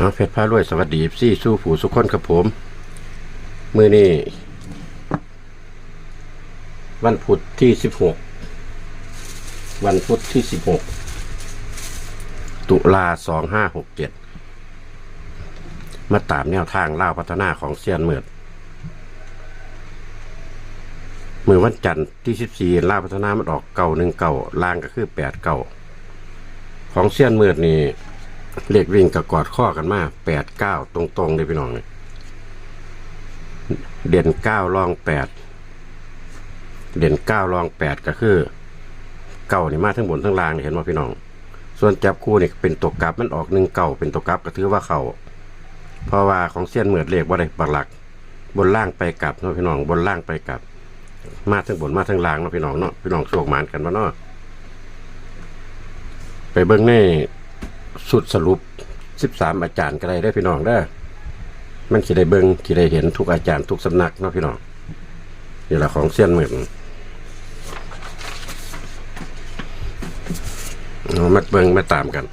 เอาเพชรพารวยสวัสดีซี่สู้ผู้สุขคนครับผม มือนี้วันพุธที่สิบหกวันพุธที่สิบหกตุลาสองห้าหกเจ็ดมาตามแนวทางเล่าพัฒนาของเซียนเมือดมือวันจันทร์ที่สิบสี่ล่าพัฒนามันออกเก่าหนึ่งเก่าล่างก็คือแปดเก่าของเซียนเมือดนี่ เลขวิ่งกับกอดข้อกันมาแปดเก้าตรงๆเลยพี่น้องเลยเด่นเก้ารองแปดเด่นเก้ารองแปดก็คือเก่านี่มาทั้งบนทั้งล่างเห็นว่าพี่น้อง ส่วนจับคู่เนี่ยเป็นตัวกลับมันออกหนึ่งเก่าเป็นตัวกลับก็ถือว่าเขาเพราะว่าของเสี้ยนเหมือดเลขว่าได้ปักหลัก บนล่างไปกลับเนาะพี่น้องบนล่างไปกลับ มาทั้งบนมาทั้งล่างเนาะพี่น้องเนาะพี่น้องโชคหมานกันมาเนาะไปเบิ้งใน สุดสรุป 13 อาจารย์ก็ได้ได้พี่น้องได้มันสิได้เบิงสิได้เห็นทุกอาจารย์ทุกสำนักเนาะพี่น้องนี่แหละของเสี้ยนเหมือนมาเบิงมาตามกัน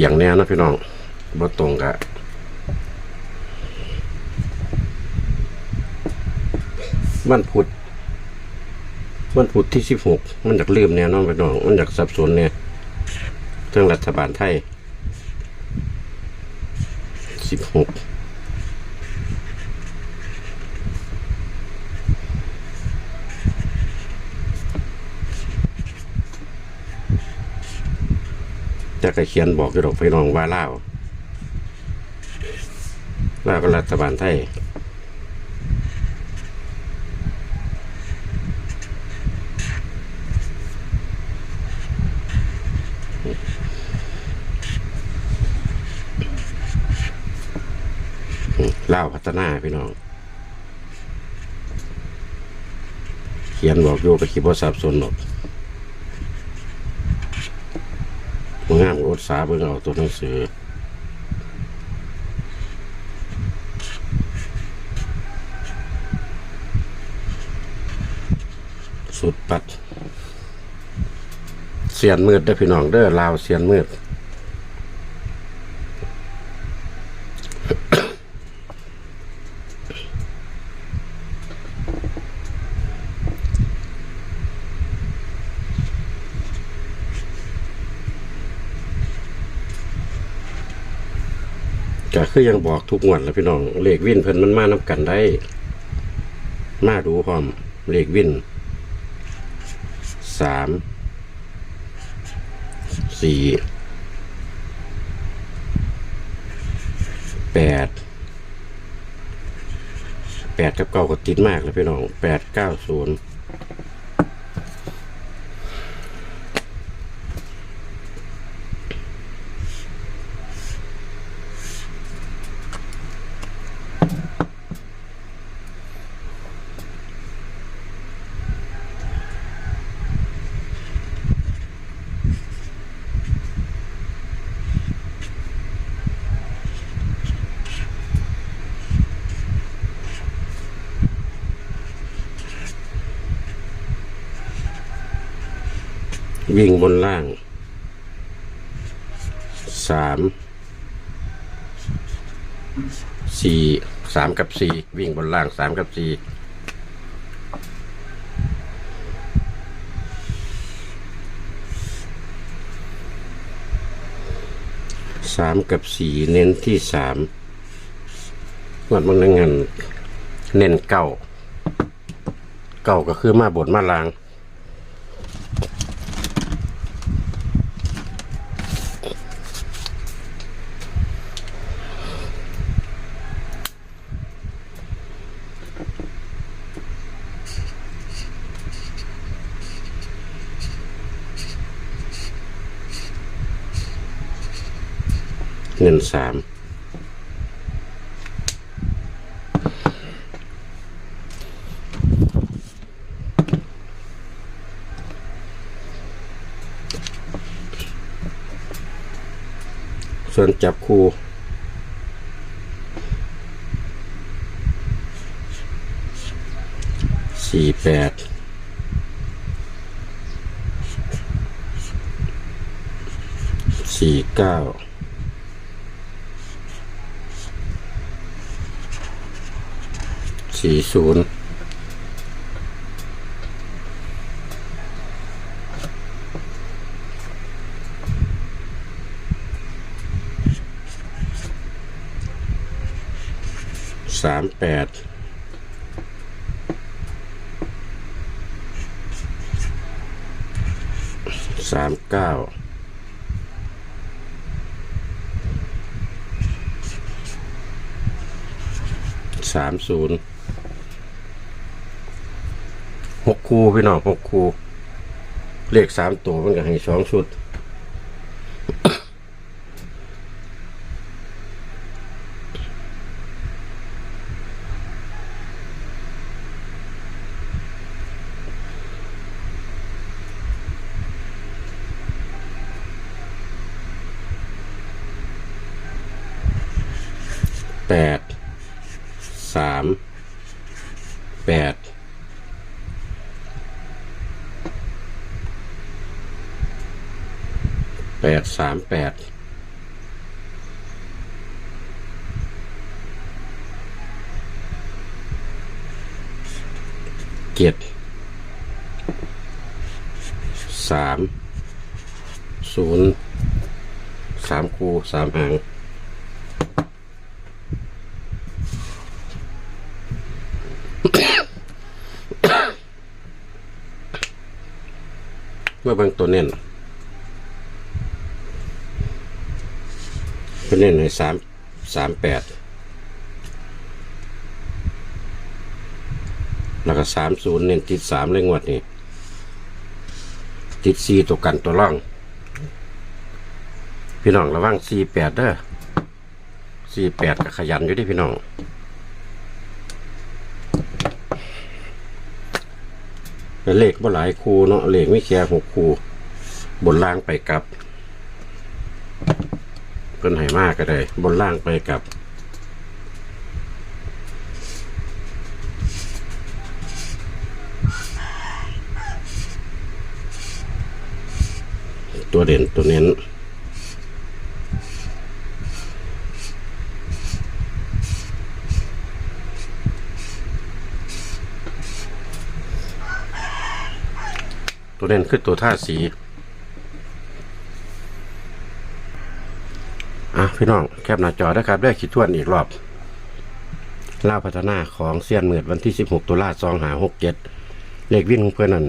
อย่างแน่นะพี่น้องบ่ตรงกะวันพุธ วันพุธที่สิบหกมันอยากลืมแน่นอนไปน้อง มันอยากสับสนเนี่ยทางรัฐบาลไทยสิบหกจะกระเขียนบอกอยู่ดกพี่น้องว่าเล่าวลาก็รัฐบาลไทย เล่าพัฒนาพี่น้อง เขียนบอกโยกับขีบสับสนหรอกมึงงามกับอดสาเบิ่งเอาตัวหนังสือสุดปัดเสียนมืดเด้พี่น้องเด้อลาวเสียนมืด ก็คือยังบอกทุกงวดแล้วพี่น้องเลขวินเพิ่นมันมานับกันได้ มาดูพร้อมเลขวินสามสี่แปดแปดกับเก้าก็ติดมากเลยพี่น้องแปดเก้าศูนย์ วิ่งบนล่างสามสี่สามกับสี่วิ่งบนล่างสามกับสี่สามกับสี่เน้นที่สามงวดมันงานเน้นเก้าเก้าก็คือมาบนมาลาง เงินสามส่วนจับคู่สี่แปดสสี่เก้า สี่ศูนย์สามแปดสามเก้าสามศูนย์หก คูพี่น้องหกคูเลขสามตัวมันก็ให้สองชุดแปดสามแปด แปดสามแปดเจ็ดสามศูนย์สามคูสามหางเมื่อบางตัวเน้น เป็นเน้นในสามสามแปดแล้วก็สามศูนย์เน้นติดสามเลยงวดนี้ ติดสี่ตัวกันตัวร่อง พี่น้องระวังสี่แปดเด้อสี่แปดก็ขยันอยู่ดิพี่น้องเป็นเลขบ่หลายคูเนาะเลขไม่แค่หกคูบนล่างไปกลับ เพิ่นให้มากก็ได้ บนล่างไปกับตัวเด่นตัวเน้นตัวเน้นคือตัวท่าสี อะพี่น้องแคปหน้าจอนะครับได้ขีดทวนอีกรอบล่าพัฒนาของเซียนเหมือดวันที่ 16 ตุลาซองหา6เจ็ดเลขวิ่งของเพื่อนนั่น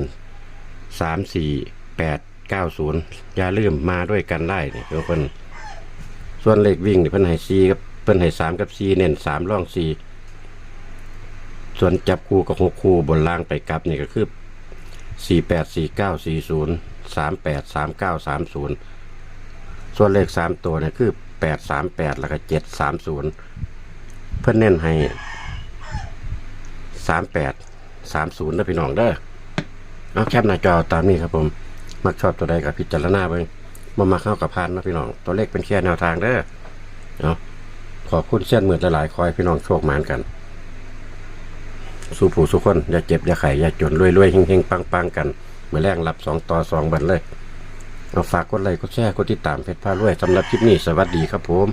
3 4 8 9 0อย่าลืมมาด้วยกันได้เนี่ยเพื่อนส่วนเลขวิ่งเนี่เพิ่นให้4กับเพิ่นให้3กับ4เน้น3ร่อง4ส่วนจับคู่กับ6คู่บนล่างไปกลับนี่ก็คือสี่แปดสี่เก้าสี่ศูนย์สามแปดสามเก้าสามศูนย์ส่วนเลขสามตัวเนี่ยคือ แปดสามแปดแล้วก็เจ็ดสามศูนย์เพื่อนเน้นให้สามแปดสามศูนย์นะพี่น้องเด้อเอาแคปหน้าจอตามนี้ครับผม มักชอบตัวใดกับพิจารณาเบิ่งมามาเข้ากับพันนะพี่น้อง ตัวเลขเป็นแค่แนวทางเด้อเอาขอบคุณเช่นเหมือนหลายๆคอยพี่น้องโชคหมานกัน สู้ผู้สุกคน อย่าเจ็บ อย่าไข่อย่าจนรวยรวยๆเฮงๆปังๆกันเมื่อแรงรับสองต่อสองบันเลย เราฝากกดไลค์กดแชร์กดติดตามเพจพารวยสำหรับคลิปนี้สวัสดีครับผม